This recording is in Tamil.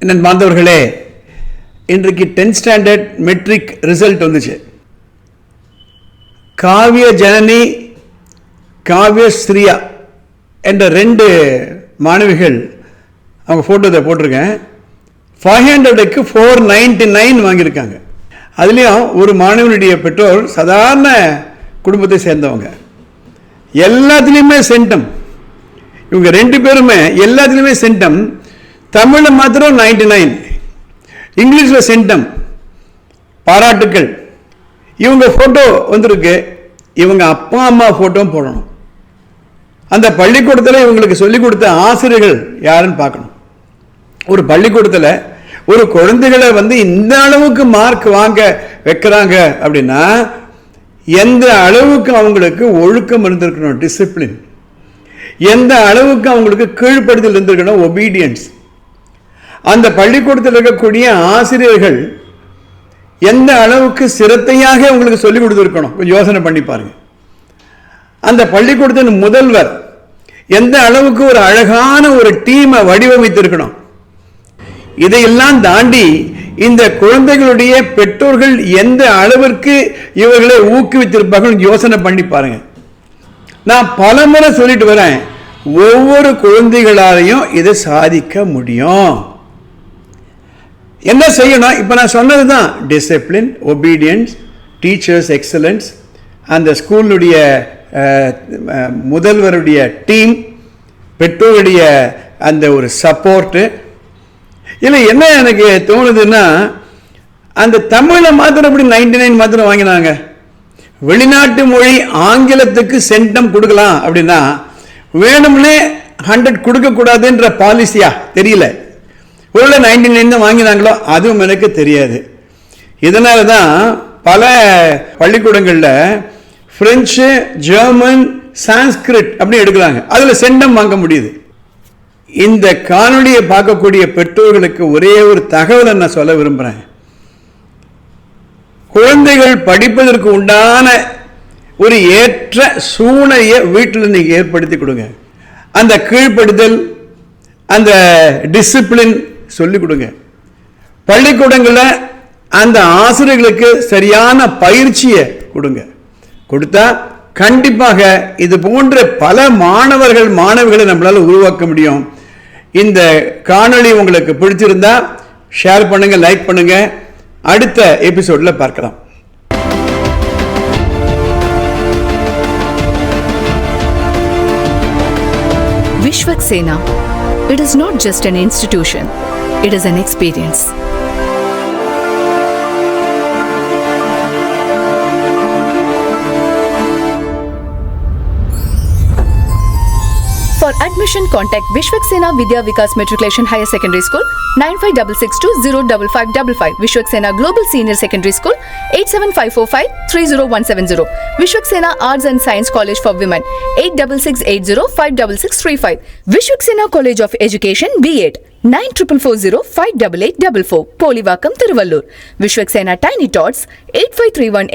என்னன் மாந்தவர்களே இன்றைக்கு டென்த் ஸ்டாண்டர்ட் மெட்ரிக் ரிசல்ட் வந்துச்சு. காவிய ஜனனி காவிய ஸ்ரீயா என்ற ரெண்டு மாணவிகள் அவங்க ஃபோட்டோத்தை போட்டிருக்கேன். ஃபைவ் ஹண்ட்ரடுக்கு ஃபோர் நைன்டி நைன் வாங்கியிருக்காங்க. அதுலேயும் ஒரு மாணவனுடைய பெற்றோர் சாதாரண குடும்பத்தை சேர்ந்தவங்க. எல்லாத்துலேயுமே சென்டம் இவங்க ரெண்டு பேருமே எல்லாத்துலேயுமே சென்டம் தமிழில் மாத்திரம் நைன்டி நைன் இங்கிலீஷில் சென்டம் பாராட்டுக்கள். இவங்க ஃபோட்டோ வந்திருக்கு. இவங்க அப்பா அம்மா ஃபோட்டோவும் போடணும். அந்த பள்ளிக்கூடத்தில் இவங்களுக்கு சொல்லிக் கொடுத்த ஆசிரியர்கள் யாருன்னு பார்க்கணும். ஒரு பள்ளிக்கூடத்தில் ஒரு குழந்தைகளை வந்து இந்த அளவுக்கு மார்க் வாங்க வைக்கிறாங்க அப்படின்னா எந்த அளவுக்கு அவங்களுக்கு ஒழுக்கம் இருந்திருக்கணும்? டிசிப்ளின் எந்த அளவுக்கு அவங்களுக்கு கீழ்ப்படுதல் இருந்திருக்கணும்? ஒபீடியன்ஸ் அந்த பள்ளிக்கூடத்தில் இருக்கக்கூடிய ஆசிரியர்கள் எந்த அளவுக்கு சிரத்தையாக உங்களுக்கு சொல்லிக் கொடுத்துருக்கணும்? யோசனை பண்ணி பாருங்க. அந்த பள்ளிக்கூடத்தின் முதல்வர் எந்த அளவுக்கு ஒரு அழகான ஒரு டீமை வடிவமைத்திருக்கணும்? இதையெல்லாம் தாண்டி இந்த குழந்தைகளுடைய பெற்றோர்கள் எந்த அளவிற்கு இவர்களை ஊக்குவித்திருப்பார்கள் யோசனை பண்ணி பாருங்க. நான் பலமுறை சொல்லிட்டு வரேன் ஒவ்வொரு குழந்தைகளாலையும் இதை சாதிக்க முடியும். என்ன செய்யணும்? இப்போ நான் சொன்னது தான் டிசிப்ளின் ஒபீடியன்ஸ் டீச்சர்ஸ் எக்ஸலன்ஸ் அந்த ஸ்கூலுடைய முதல்வருடைய டீம் பெற்றோருடைய அந்த ஒரு சப்போர்ட்டு இல்லை என்ன எனக்கு தோணுதுன்னா அந்த தமிழை மாத்திரம் அப்படி நைன்டி நைன் மாத்திரம் வாங்கினாங்க? வெளிநாட்டு மொழி ஆங்கிலத்துக்கு சென்டம் கொடுக்கலாம் அப்படின்னா வேணும்னே ஹண்ட்ரட் கொடுக்கக்கூடாதுன்ற பாலிசியா தெரியல. உள்ள நைன்டி நைன் தான் வாங்கினாங்களோ அதுவும் எனக்கு தெரியாது. இதனால தான் பல பள்ளிக்கூடங்களில் ஃப்ரெஞ்சு ஜெர்மன் சான்ஸ்கிரிட் அப்படின்னு எடுக்கிறாங்க. அதில் செண்டம் வாங்க முடியுது. இந்த காணொலியை பார்க்கக்கூடிய பெற்றோர்களுக்கு ஒரே ஒரு தகவலை நான் சொல்ல விரும்புகிறேன் குழந்தைகள் படிப்பதற்கு உண்டான ஒரு ஏற்ற சூழ்நிலையை வீட்டில் நீங்கள் ஏற்படுத்தி கொடுங்க. அந்த கீழ்ப்படுதல் அந்த டிசிப்ளின் சொல்லிக் கொடுங்க பள்ளிக்கூடங்களில் அந்த ஆசிரியர்களுக்கு சரியான பயிற்சியை கொடுங்க. கொடுத்தா கண்டிப்பாக இது போன்ற பல மாணவர்கள் மாணவிகளை நம்மளால் உருவாக்க முடியும். இந்த காணொளி உங்களுக்கு பிடிச்சிருந்தா ஷேர் பண்ணுங்க லைக் பண்ணுங்க. அடுத்த எபிசோட்ல பார்க்கலாம். Vishwak Sena. It is not just an institution, it is an experience. For admission, contact Vishwak Sena Vidya Vikas Matriculation Higher Secondary School 95662-05555 Vishwak Sena Global Senior Secondary School 87545-30170 Vishwak Sena Arts and Science College for Women 86680-56635 Vishwak Sena College of Education B8 nine triple four zero five double eight double four Polivakkam Tiruvallur Vishwaksena tiny tots eight five three one